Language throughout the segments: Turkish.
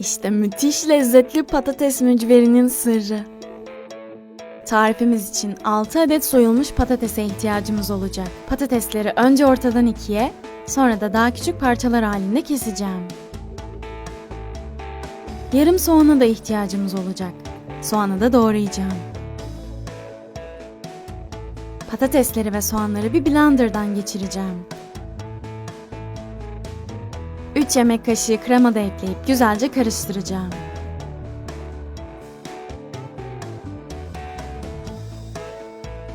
İşte müthiş lezzetli patates mücverinin sırrı. Tarifimiz için 6 adet soyulmuş patatese ihtiyacımız olacak. Patatesleri önce ortadan ikiye, sonra da daha küçük parçalar halinde keseceğim. Yarım soğana da ihtiyacımız olacak. Soğanı da doğrayacağım. Patatesleri ve soğanları bir blenderdan geçireceğim. 3 yemek kaşığı krema da ekleyip güzelce karıştıracağım.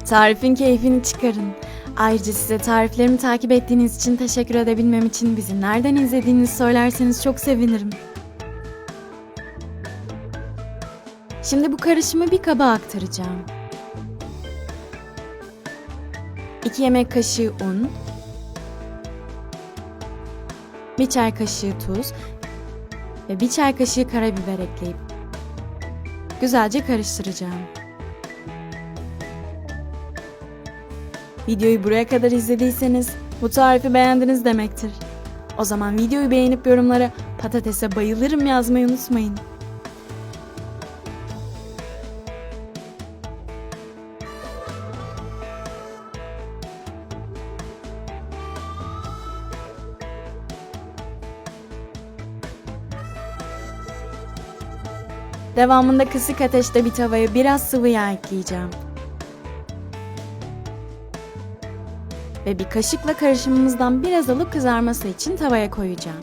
Tarifin keyfini çıkarın. Ayrıca size tariflerimi takip ettiğiniz için teşekkür edebilmem için bizi nereden izlediğinizi söylerseniz çok sevinirim. Şimdi bu karışımı bir kaba aktaracağım. 2 yemek kaşığı un, 1 çay kaşığı tuz ve 1 çay kaşığı karabiber ekleyip güzelce karıştıracağım. Videoyu buraya kadar izlediyseniz bu tarifi beğendiniz demektir. O zaman videoyu beğenip yorumlara patatese bayılırım yazmayı unutmayın. Devamında kısık ateşte bir tavaya biraz sıvı yağ ekleyeceğim. Ve bir kaşıkla karışımımızdan biraz alıp kızarması için tavaya koyacağım.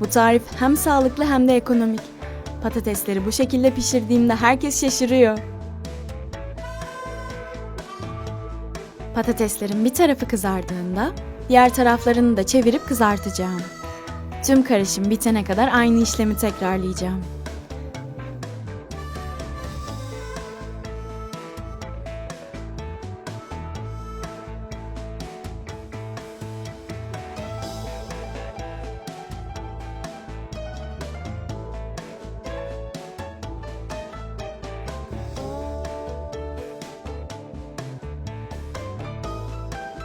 Bu tarif hem sağlıklı hem de ekonomik. Patatesleri bu şekilde pişirdiğimde herkes şaşırıyor. Patateslerin bir tarafı kızardığında diğer taraflarını da çevirip kızartacağım. Tüm karışım bitene kadar aynı işlemi tekrarlayacağım.